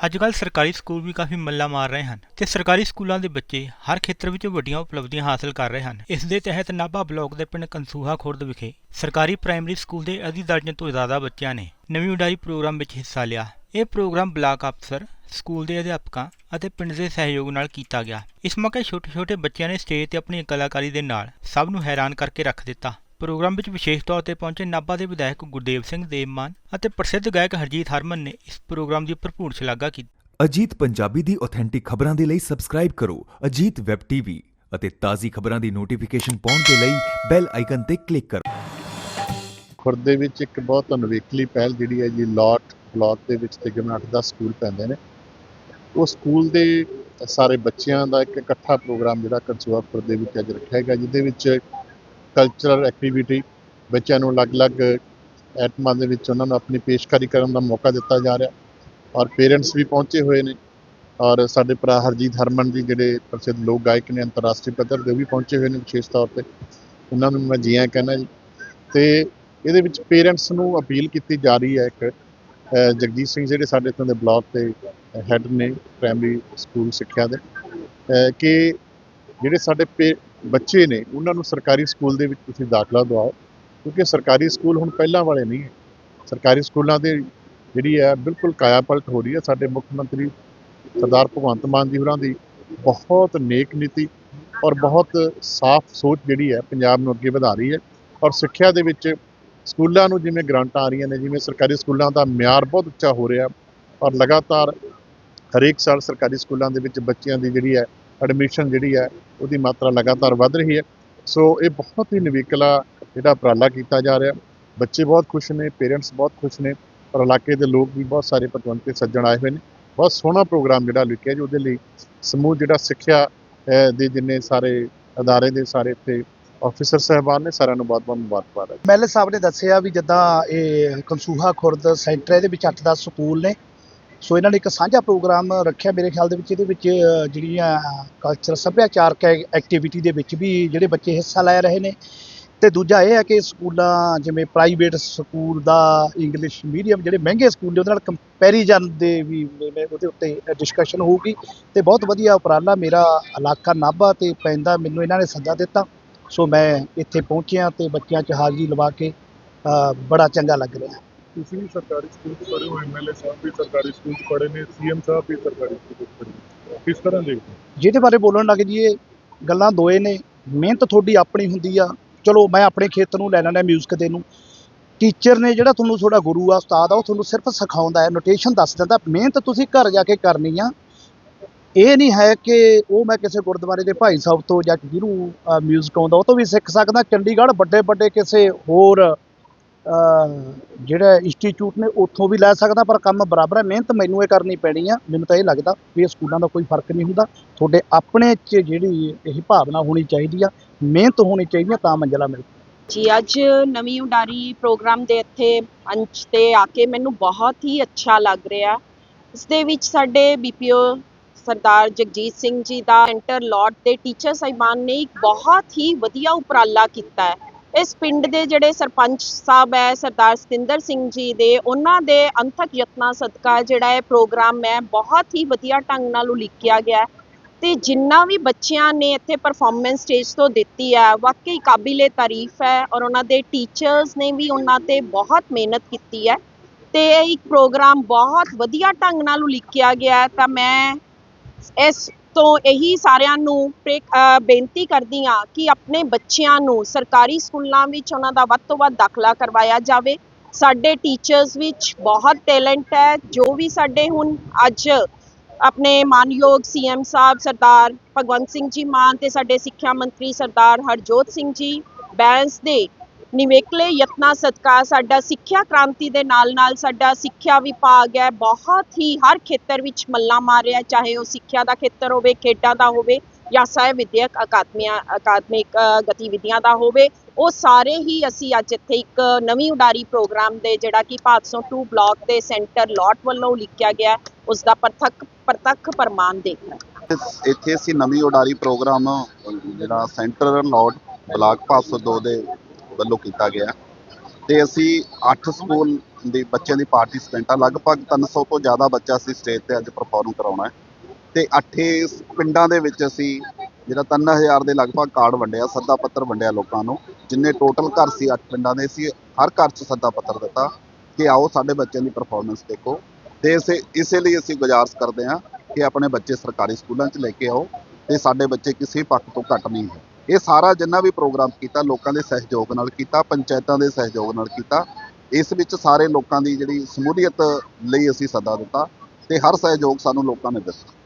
ਅੱਜ ਅੱਜਕੱਲ ਸਰਕਾਰੀ ਸਕੂਲ ਵੀ ਕਾਫੀ ਮੱਲਾ ਮਾਰ ਰਹੇ ਹਨ ਤੇ ਸਰਕਾਰੀ ਸਕੂਲਾਂ ਦੇ ਬੱਚੇ ਹਰ ਖੇਤਰ ਵਿੱਚ ਵੱਡੀਆਂ ਉਪਲਬਧੀਆਂ ਹਾਸਲ ਕਰ ਰਹੇ ਹਨ। ਇਸ ਦੇ ਤਹਿਤ ਨਾਭਾ ਬਲਾਕ ਦੇ ਪਿੰਡ ਕੰਸੂਹਾ ਖੁਰਦ ਵਿਖੇ ਸਰਕਾਰੀ ਪ੍ਰਾਇਮਰੀ ਸਕੂਲ ਦੇ ਅੱਧੀ ਦਰਜਨ ਤੋਂ ਜ਼ਿਆਦਾ ਬੱਚਿਆਂ ਨੇ ਨਵੀਂ ਉਡਾਰੀ ਪ੍ਰੋਗਰਾਮ ਵਿੱਚ ਹਿੱਸਾ ਲਿਆ। ਇਹ ਪ੍ਰੋਗਰਾਮ ਬਲਾਕ ਅਫਸਰ, ਸਕੂਲ ਦੇ ਅਧਿਆਪਕਾਂ ਅਤੇ ਪਿੰਡ ਦੇ ਸਹਿਯੋਗ ਨਾਲ ਕੀਤਾ ਗਿਆ। ਇਸ ਮੌਕੇ ਛੋਟੇ-ਛੋਟੇ ਬੱਚਿਆਂ ਨੇ ਸਟੇਜ ਤੇ ਆਪਣੀ ਕਲਾਕਾਰੀ ਦੇ ਨਾਲ ਸਭ ਨੂੰ ਹੈਰਾਨ ਕਰਕੇ ਰੱਖ ਦਿੱਤਾ। ਪ੍ਰੋਗਰਾਮ ਵਿੱਚ ਵਿਸ਼ੇਸ਼ ਤੌਰ ਤੇ ਪਹੁੰਚੇ ਨਾਭਾ ਦੇ ਵਿਧਾਇਕ ਗੁਰਦੇਵ ਸਿੰਘ ਦੇਵਮਾਨ ਅਤੇ ਪ੍ਰਸਿੱਧ ਗਾਇਕ ਹਰਜੀਤ ਹਰਮਨ ਨੇ ਇਸ ਪ੍ਰੋਗਰਾਮ ਦੀ ਭਰਪੂਰ ਸ਼ਲਾਘਾ ਕੀਤੀ। ਅਜੀਤ ਪੰਜਾਬੀ ਦੀ ਆਥੈਂਟਿਕ ਖਬਰਾਂ ਦੇ ਲਈ ਸਬਸਕ੍ਰਾਈਬ ਕਰੋ ਅਜੀਤ ਵੈਬ ਟੀਵੀ ਅਤੇ ਤਾਜ਼ੀ ਖਬਰਾਂ ਦੀ ਨੋਟੀਫਿਕੇਸ਼ਨ ਪਾਉਣ ਦੇ ਲਈ ਬੈਲ ਆਈਕਨ ਤੇ ਕਲਿੱਕ ਕਰੋ। ਖੁਰਦ ਵਿੱਚ ਇੱਕ ਬਹੁਤ ਅਨਵੇਕਲੀ ਪਹਿਲ ਜਿਹੜੀ ਹੈ ਜੀ ਲੋਟ ਬਲਾਕ ਦੇ ਵਿੱਚ ਤਕਰੀਬਨ 8-10 ਸਕੂਲ ਪੈਂਦੇ ਨੇ। ਉਹ ਸਕੂਲ ਦੇ ਸਾਰੇ ਬੱਚਿਆਂ ਦਾ ਇੱਕ ਇਕੱਠਾ ਪ੍ਰੋਗਰਾਮ ਜਿਹੜਾ ਕਨਸੂਆ ਖੁਰਦ ਦੇ ਵਿੱਚ ਅੱਜ ਰੱਖਿਆ ਗਿਆ ਜਿਹਦੇ ਵਿੱਚ ਕਲਚਰਲ ਐਕਟੀਵਿਟੀ ਬੱਚਿਆਂ ਨੂੰ ਅਲੱਗ-ਅਲੱਗ ਐਟਮਾਂ ਦੇ ਵਿੱਚ ਉਹਨਾਂ ਨੂੰ ਆਪਣੀ ਪੇਸ਼ਕਾਰੀ ਕਰਨ ਦਾ ਮੌਕਾ ਦਿੱਤਾ ਜਾ ਰਿਹਾ ਔਰ ਪੇਰੈਂਟਸ ਵੀ ਪਹੁੰਚੇ ਹੋਏ ਨੇ ਔਰ ਸਾਡੇ ਭਰਾ ਹਰਜੀਤ ਹਰਮਨ ਜੀ ਜਿਹੜੇ ਪ੍ਰਸਿੱਧ ਲੋਕ ਗਾਇਕ ਨੇ ਅੰਤਰਰਾਸ਼ਟਰੀ ਪੱਧਰ ਦੇ ਉਹ ਵੀ ਪਹੁੰਚੇ ਹੋਏ ਨੇ ਵਿਸ਼ੇਸ਼ ਤੌਰ ਤੇ, ਉਹਨਾਂ ਨੂੰ ਮੈਂ ਜੀਆਂ ਆਇਆਂ ਕਹਿੰਦਾ ਜੀ। ਤੇ ਇਹਦੇ ਵਿੱਚ ਪੇਰੈਂਟਸ ਨੂੰ ਅਪੀਲ ਕੀਤੀ ਜਾ ਰਹੀ ਹੈ ਇੱਕ ਜਗਜੀਤ ਸਿੰਘ ਜਿਹੜੇ ਸਾਡੇ ਇੱਥੋਂ ਦੇ ਬਲਾਕ ਤੇ ਹੈੱਡ ਨੇ ਪ੍ਰਾਇਮਰੀ ਸਕੂਲ ਸਿੱਖਿਆ ਦੇ ਕਿ ਜਿਹੜੇ ਸਾਡੇ ਪੇ ਬੱਚੇ ਨੇ, ਉਹਨਾਂ ਨੂੰ ਸਰਕਾਰੀ ਸਕੂਲ ਦੇ ਵਿੱਚ ਤੁਸੀਂ ਦਾਖਲਾ ਦਿਵਾਓ, ਕਿਉਂਕਿ ਸਰਕਾਰੀ ਸਕੂਲ ਹੁਣ ਪਹਿਲਾਂ ਵਾਲੇ ਨਹੀਂ ਹੈ। ਸਰਕਾਰੀ ਸਕੂਲਾਂ ਦੇ ਜਿਹੜੀ ਹੈ, ਬਿਲਕੁਲ ਕਾਇਆ ਪਲਟ ਹੋ ਰਹੀ ਹੈ। ਸਾਡੇ ਮੁੱਖ ਮੰਤਰੀ ਸਰਦਾਰ ਭਗਵੰਤ ਮਾਨ ਜੀ ਹੋਰਾਂ ਦੀ ਬਹੁਤ ਨੇਕ ਨੀਤੀ ਔਰ ਬਹੁਤ ਸਾਫ਼ ਸੋਚ ਜਿਹੜੀ ਹੈ, ਪੰਜਾਬ ਨੂੰ ਅੱਗੇ ਵਧਾ ਰਹੀ ਹੈ। ਔਰ ਸਿੱਖਿਆ ਦੇ ਵਿੱਚ ਸਕੂਲਾਂ ਨੂੰ ਜਿਵੇਂ ਗ੍ਰਾਂਟਾਂ ਆ ਰਹੀਆਂ ਨੇ, ਜਿਵੇਂ ਸਰਕਾਰੀ ਸਕੂਲਾਂ ਦਾ ਮਿਆਰ ਬਹੁਤ ਉੱਚਾ ਹੋ ਰਿਹਾ ਔਰ ਲਗਾਤਾਰ ਹਰੇਕ ਸਾਲ ਸਰਕਾਰੀ ਸਕੂਲਾਂ ਦੇ ਵਿੱਚ ਬੱਚਿਆਂ ਦੀ ਜਿਹੜੀ ਹੈ ਐਡਮਿਸ਼ਨ ਜਿਹੜੀ ਹੈ, ਉਹਦੀ ਮਾਤਰਾ ਲਗਾਤਾਰ ਵੱਧ ਰਹੀ ਹੈ। ਸੋ ਇਹ ਬਹੁਤ ਹੀ ਨਵੀਕਲਾ ਜਿਹੜਾ ਉਪਰਾਲਾ ਕੀਤਾ ਜਾ ਰਿਹਾ। ਬੱਚੇ ਬਹੁਤ ਖੁਸ਼ ਨੇ ਪੇਰੈਂਟਸ ਬਹੁਤ ਖੁਸ਼ ਨੇ ਔਰ ਇਲਾਕੇ ਦੇ ਲੋਕ ਵੀ ਬਹੁਤ ਸਾਰੇ ਪਤਵੰਤੇ ਸੱਜਣ ਆਏ ਹੋਏ ਨੇ। ਬਹੁਤ ਸੋਹਣਾ ਪ੍ਰੋਗਰਾਮ ਜਿਹੜਾ ਲਿਖਿਆ ਜੀ, ਉਹਦੇ ਲਈ ਸਮੂਹ ਜਿਹੜਾ ਸਿੱਖਿਆ ਦੇ ਜਿੰਨੇ ਸਾਰੇ ਅਦਾਰੇ ਦੇ ਸਾਰੇ ਇੱਥੇ ਆਫੀਸਰ ਸਾਹਿਬਾਨ ਨੇ, ਸਾਰਿਆਂ ਨੂੰ ਬਹੁਤ-ਬਹੁਤ ਮੁਬਾਰਕਬਾਦ ਹੈ ਐਮਐਲਏ ਸਾਹਿਬ ਨੇ ਦੱਸਿਆ ਵੀ ਜਿੱਦਾਂ ਇਹ ਕੰਸੂਹਾ ਖੁਰਦ ਸੈਂਟਰ ਇਹਦੇ ਵਿੱਚ 8-10 ਸਕੂਲ ਨੇ। ਸੋ ਇਹਨਾਂ ਨੇ ਇੱਕ ਸਾਂਝਾ ਪ੍ਰੋਗਰਾਮ ਰੱਖਿਆ ਮੇਰੇ ਖਿਆਲ ਦੇ ਵਿੱਚ, ਇਹਦੇ ਵਿੱਚ ਜਿਹੜੀਆਂ ਕਲਚਰ ਸੱਭਿਆਚਾਰਕ ਐਕਟੀਵਿਟੀ ਦੇ ਵਿੱਚ ਵੀ ਜਿਹੜੇ ਬੱਚੇ ਹਿੱਸਾ ਲੈ ਰਹੇ ਨੇ। ਤੇ ਦੂਜਾ ਇਹ ਹੈ ਕਿ ਸਕੂਲਾਂ, ਜਿਵੇਂ ਪ੍ਰਾਈਵੇਟ ਸਕੂਲ ਦਾ ਇੰਗਲਿਸ਼ ਮੀਡੀਅਮ ਜਿਹੜੇ ਮਹਿੰਗੇ ਸਕੂਲ ਨੇ, ਉਹਦੇ ਨਾਲ ਕੰਪੈਰੀਜ਼ਨ ਦੇ ਵੀ ਉਹਦੇ ਉੱਤੇ ਡਿਸਕਸ਼ਨ ਹੋਊਗੀ। ਤੇ ਬਹੁਤ ਵਧੀਆ ਉਪਰਾਲਾ ਮੇਰਾ ਇਲਾਕਾ ਨਾਭਾ ਤੇ ਪੈਂਦਾ, ਮੈਨੂੰ ਇਹਨਾਂ ਨੇ ਸੱਦਾ ਦਿੱਤਾ। ਸੋ ਮੈਂ ਇੱਥੇ ਪਹੁੰਚਿਆ ਤੇ ਬੱਚਿਆਂ 'ਚ ਹਾਜ਼ਰੀ ਲਵਾ ਕੇ ਬੜਾ ਚੰਗਾ ਲੱਗ ਰਿਹਾ। ਤੁਸੀਂ ਵੀ ਸਰਕਾਰੀ ਸਕੂਲ 'ਚ ਪੜ੍ਹੇ ਹੋ ਐਮਐਲਏ ਸਾਹਿਬ ਵੀ ਸਰਕਾਰੀ ਸਕੂਲ 'ਚ ਪੜ੍ਹੇ ਨੇ ਸੀਐਮ ਸਾਹਿਬ ਵੀ ਸਰਕਾਰੀ ਸਕੂਲ 'ਚ ਪੜ੍ਹੇ ਨੇ। ਕਿਸ ਤਰ੍ਹਾਂ ਦੇਖਦੇ ਹੋ? ਜਿਹਦੇ ਬਾਰੇ ਬੋਲਣ ਲੱਗ ਜੀਏ ਗੱਲਾਂ ਦੋਏ ਨੇ। ਮਿਹਨਤ ਤੁਹਾਡੀ ਆਪਣੀ ਹੁੰਦੀ ਆ। ਚਲੋ, ਮੈਂ ਆਪਣੇ ਖੇਤਰ ਨੂੰ ਲੈ ਲੈਣਾ ਮਿਊਜ਼ਿਕ ਦੇ ਨੂੰ। ਟੀਚਰ ਨੇ ਜਿਹੜਾ ਤੁਹਾਨੂੰ ਤੁਹਾਡਾ ਗੁਰੂ ਆ, ਉਸਤਾਦ ਆ, ਉਹ ਤੁਹਾਨੂੰ ਸਿਰਫ ਸਿਖਾਉਂਦਾ ਹੈ ਨੋਟੇਸ਼ਨ ਦੱਸ ਦਿੰਦਾ। ਮਿਹਨਤ ਤੁਸੀਂ ਘਰ ਜਾ ਕੇ ਕਰਨੀ ਆ। ਇਹ ਨਹੀਂ ਹੈ ਕਿ ਉਹ ਮੈਂ ਕਿਸੇ ਗੁਰਦੁਆਰੇ ਦੇ ਭਾਈ ਸਾਹਿਬ ਤੋਂ ਜਾਂ ਜਿਹਨੂੰ ਮਿਊਜ਼ਿਕ ਆਉਂਦਾ, ਉਹ ਤੋਂ ਵੀ ਸਿੱਖ ਸਕਦਾ। ਚੰਡੀਗੜ੍ਹ ਵੱਡੇ ਵੱਡੇ ਕਿਸੇ ਹੋਰ ਜਿਹੜਾ ਇੰਸਟੀਚਿਊਟ ਨੇ ਉੱਥੋਂ ਵੀ ਲੈ ਸਕਦਾ, ਪਰ ਕੰਮ ਬਰਾਬਰ ਹੈ। ਮਿਹਨਤ ਮੈਨੂੰ ਇਹ ਕਰਨੀ ਪੈਣੀ ਆ। ਮੈਨੂੰ ਤਾਂ ਇਹ ਲੱਗਦਾ ਵੀ ਇਹ ਸਕੂਲਾਂ ਦਾ ਕੋਈ ਫ਼ਰਕ ਨਹੀਂ ਹੁੰਦਾ। ਤੁਹਾਡੇ ਆਪਣੇ 'ਚ ਜਿਹੜੀ ਇਹ ਭਾਵਨਾ ਹੋਣੀ ਚਾਹੀਦੀ ਆ, ਮਿਹਨਤ ਹੋਣੀ ਚਾਹੀਦੀ ਆ, ਤਾਂ ਮੰਜ਼ਿਲਾਂ ਮਿਲ ਜੀ, ਅੱਜ ਨਵੀਂ ਉਡਾਰੀ ਪ੍ਰੋਗਰਾਮ ਦੇ ਇੱਥੇ ਅੰਚ ਤੇ ਆ ਕੇ ਮੈਨੂੰ ਬਹੁਤ ਹੀ ਅੱਛਾ ਲੱਗ ਰਿਹਾ। ਇਸ ਦੇ ਵਿੱਚ ਸਾਡੇ ਬੀਪੀਓ ਸਰਦਾਰ ਜਗਜੀਤ ਸਿੰਘ ਜੀ ਦਾ ਸੈਂਟਰ ਲੋਟ ਦੇ ਟੀਚਰ ਸਾਹਿਬਾਨ ਨੇ ਇੱਕ ਬਹੁਤ ਹੀ ਵਧੀਆ ਉਪਰਾਲਾ ਕੀਤਾ ਹੈ। ਇਸ ਪਿੰਡ ਦੇ ਜਿਹੜੇ ਸਰਪੰਚ ਸਾਹਿਬ ਹੈ, ਸਰਦਾਰ ਸਤਿੰਦਰ ਸਿੰਘ ਜੀ ਦੇ, ਉਹਨਾਂ ਦੇ ਅੰਥਕ ਯਤਨਾਂ ਸਦਕਾ ਜਿਹੜਾ ਇਹ ਪ੍ਰੋਗਰਾਮ ਹੈ, ਬਹੁਤ ਹੀ ਵਧੀਆ ਢੰਗ ਨਾਲ ਉਲੀਕਿਆ ਗਿਆ ਹੈ। ਤੇ ਜਿੰਨਾ ਵੀ ਬੱਚਿਆਂ ਨੇ ਇੱਥੇ ਪਰਫਾਰਮੈਂਸ ਸਟੇਜ ਤੋਂ ਦਿੱਤੀ ਹੈ, ਵਾਕਈ ਕਾਬਿਲੇ ਤਾਰੀਫ ਹੈ ਔਰ ਉਹਨਾਂ ਦੇ ਟੀਚਰਸ ਨੇ ਵੀ ਉਹਨਾਂ ਤੇ ਬਹੁਤ ਮਿਹਨਤ ਕੀਤੀ ਹੈ। ਤੇ ਇਹ ਇੱਕ ਪ੍ਰੋਗਰਾਮ ਬਹੁਤ ਵਧੀਆ ਢੰਗ ਨਾਲ ਉਲੀਕਿਆ ਗਿਆ ਤਾਂ ਮੈਂ ਇਸ ਤੋਂ ਇਹੀ ਸਾਰਿਆਂ ਨੂੰ ਬੇਨਤੀ ਕਰਦੀ ਹਾਂ ਕਿ ਆਪਣੇ ਬੱਚਿਆਂ ਨੂੰ ਸਰਕਾਰੀ ਸਕੂਲਾਂ ਵਿੱਚ ਉਹਨਾਂ ਦਾ ਵੱਧ ਤੋਂ ਵੱਧ ਦਾਖਲਾ ਕਰਵਾਇਆ ਜਾਵੇ। ਸਾਡੇ ਟੀਚਰਸ ਵਿੱਚ ਬਹੁਤ ਟੈਲੈਂਟ ਹੈ, ਜੋ ਵੀ ਸਾਡੇ ਹੁਣ ਅੱਜ ਆਪਣੇ ਮਾਨਯੋਗ ਸੀਐਮ ਸਾਹਿਬ ਸਰਦਾਰ ਭਗਵੰਤ ਸਿੰਘ ਜੀ ਮਾਨ ਤੇ ਸਾਡੇ ਸਿੱਖਿਆ ਮੰਤਰੀ ਸਰਦਾਰ ਹਰਜੋਤ ਸਿੰਘ ਜੀ ਬੈਂਸ ਦੇ ਨਿਵੇਕਲੇ ਯਤਨਾਂ ਸਦਕਾ ਸਾਡਾ ਸਿੱਖਿਆ ਕ੍ਰਾਂਤੀ ਦੇ ਨਾਲ ਨਾਲ ਸਾਡਾ ਸਿੱਖਿਆ ਵਿਭਾਗ ਹੈ। ਬਹੁਤ ਹੀ ਹਰ ਖੇਤਰ ਵਿੱਚ ਮੱਲਾ ਮਾਰ ਰਿਹਾ ਚਾਹੇ ਉਹ ਸਿੱਖਿਆ ਦਾ ਖੇਤਰ ਹੋਵੇ ਖੇਡਾਂ ਦਾ ਹੋਵੇ ਜਾਂ ਸਹਿ ਵਿਦਿਅਕ ਅਕਾਦਮੀਆਂ ਅਕਾਦਮਿਕ ਅ, ਗਤੀਵਿਧੀਆਂ ਦਾ ਹੋਵੇ ਉਹ ਸਾਰੇ ਹੀ ਅਸੀਂ ਅੱਜ ਇੱਥੇ ਇੱਕ ਨਵੀਂ ਉਡਾਰੀ ਪ੍ਰੋਗਰਾਮ ਦੇ ਜਿਹੜਾ ਕਿ ਭਾਦਸੋਂ 2 ਬਲਾਕ ਦੇ ਸੈਂਟਰ ਲੋਟ ਵੱਲੋਂ ਲਿਖਿਆ ਗਿਆ ਹੈ, ਉਸ ਦਾ ਪ੍ਰਤੱਖ ਪ੍ਰਤੱਖ ਪ੍ਰਮਾਣ ਦੇਖ ਰਹੇ ਹਾਂ। ਇੱਥੇ ਅਸੀਂ ਨਵੀਂ ਉਡਾਰੀ ਪ੍ਰੋਗਰਾਮ ਜਿਹੜਾ ਸੈਂਟਰ ਲੋਟ ਬਲਾਕ 502 ਦੇ ਵੱਲੋਂ ਕੀਤਾ ਗਿਆ। ਤੇ ਅਸੀਂ 8 ਸਕੂਲ ਦੀ ਬੱਚਿਆਂ ਦੀ ਪਾਰਟਿਸਪੈਂਟ ਆ ਲਗਭਗ 300 ਤੋਂ ਜ਼ਿਆਦਾ ਬੱਚਾ ਅਸੀਂ ਸਟੇਜ ਤੇ ਅੱਜ ਪਰਫਾਰਮ ਕਰਾਉਣਾ ਹੈ। ਤੇ ਅੱਠੇ ਪਿੰਡਾਂ ਦੇ ਵਿੱਚ ਅਸੀਂ ਜਿਹੜਾ 3000 ਦੇ ਲਗਭਗ ਕਾਰਡ ਵੰਡਿਆ, ਸੱਦਾ ਪੱਤਰ ਵੰਡਿਆ ਲੋਕਾਂ ਨੂੰ, ਜਿੰਨੇ ਟੋਟਲ ਘਰ ਸੀ ਅੱਠ ਪਿੰਡਾਂ ਦੇ ਸੀ ਹਰ ਘਰ 'ਚ ਸੱਦਾ ਪੱਤਰ ਦਿੱਤਾ ਕਿ ਆਓ ਸਾਡੇ ਬੱਚਿਆਂ ਦੀ ਪਰਫਾਰਮੈਂਸ ਦੇਖੋ। ਤੇ ਇਸੇ ਇਸੇ ਲਈ ਅਸੀਂ ਗੁਜ਼ਾਰਿਸ਼ ਕਰਦੇ ਹਾਂ ਕਿ ਆਪਣੇ ਬੱਚੇ ਸਰਕਾਰੀ ਸਕੂਲਾਂ 'ਚ ਲੈ ਕੇ ਆਓ ਤੇ ਸਾਡੇ ਬੱਚੇ ਕਿਸੇ ਪੱਖ ਤੋਂ ਘੱਟ ਨਹੀਂ ਹੈ। ਇਹ ਸਾਰਾ ਜਿੰਨਾ ਵੀ ਪ੍ਰੋਗਰਾਮ ਕੀਤਾ, ਲੋਕਾਂ ਦੇ ਸਹਿਯੋਗ ਨਾਲ ਕੀਤਾ, ਪੰਚਾਇਤਾਂ ਦੇ ਸਹਿਯੋਗ ਨਾਲ ਕੀਤਾ, ਇਸ ਵਿੱਚ ਸਾਰੇ ਲੋਕਾਂ ਦੀ ਜਿਹੜੀ ਸਮੂਲੀਅਤ ਲਈ ਅਸੀਂ ਸੱਦਾ ਦਿੱਤਾ ਤੇ ਹਰ ਸਹਿਯੋਗ ਸਾਨੂੰ ਲੋਕਾਂ ਨੇ ਦਿੱਤਾ।